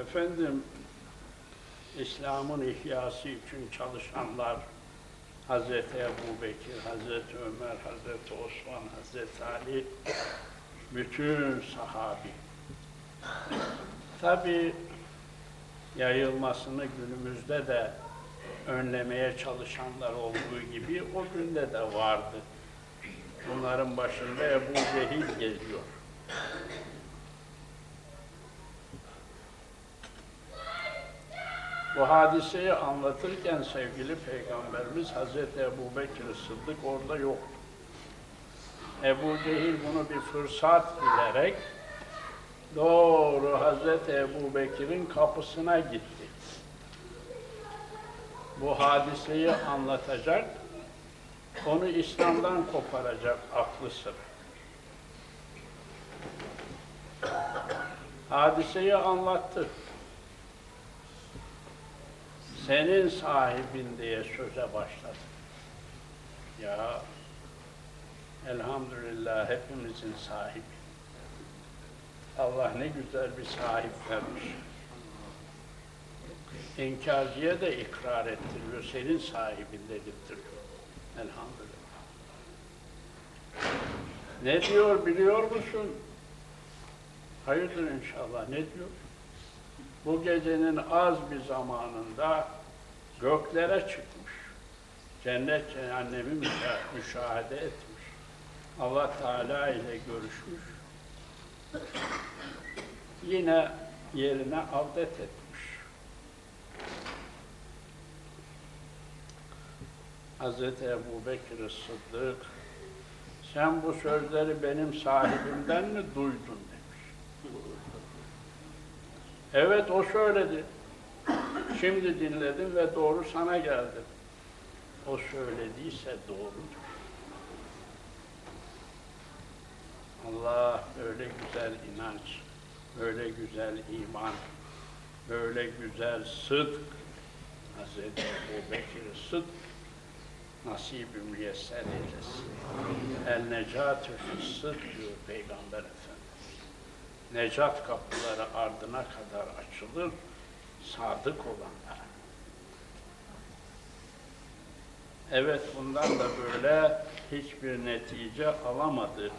Efendim, İslam'ın ihyası için çalışanlar, Hazreti Ebu Bekir, Hazreti Ömer, Hazreti Osman, Hazreti Ali, bütün sahabi. Tabi yayılmasını günümüzde de önlemeye çalışanlar olduğu gibi o günde de vardı. Bunların başında Ebu Cehil geziyor. Bu hadiseyi anlatırken sevgili Peygamberimiz Hazreti Ebu Bekir Sıddık orada yok. Ebu Cehil bunu bir fırsat bilerek doğru Hazreti Ebu Bekir'in kapısına gitti. Bu hadiseyi anlatacak, onu İslam'dan koparacak aklı sıra. Hadiseyi anlattı. Senin sahibin diye söze başladı. Ya elhamdülillah hepimizin sahibi. Allah ne güzel bir sahip vermiş. İnkarcıya da ikrar ettiriyor. Senin sahibin dedirtiyor. Elhamdülillah. Ne diyor biliyor musun? Hayırdır inşallah. Ne diyor? Bu gecenin az bir zamanında göklere çıkmış. Cennet cehennemi müşa- müşahede etmiş. Allah Teala ile görüşmüş. Yine yerine avdet etmiş. Hz. Ebu Bekir Sıddık, sen bu sözleri benim sahibimden mi duydun. Evet o söyledi. Şimdi dinledim ve doğru sana geldim. O söylediyse doğrudur. Allah böyle güzel inanç, böyle güzel iman, böyle güzel sıdk, Hz. Ebu Bekir sıdk nasip-i müyesser eylesin. El necatü sıdk diyor Peygamber Efendimiz. Necat kapıları ardına kadar açılır, sadık olanlara. Evet bundan da böyle hiçbir netice alamadı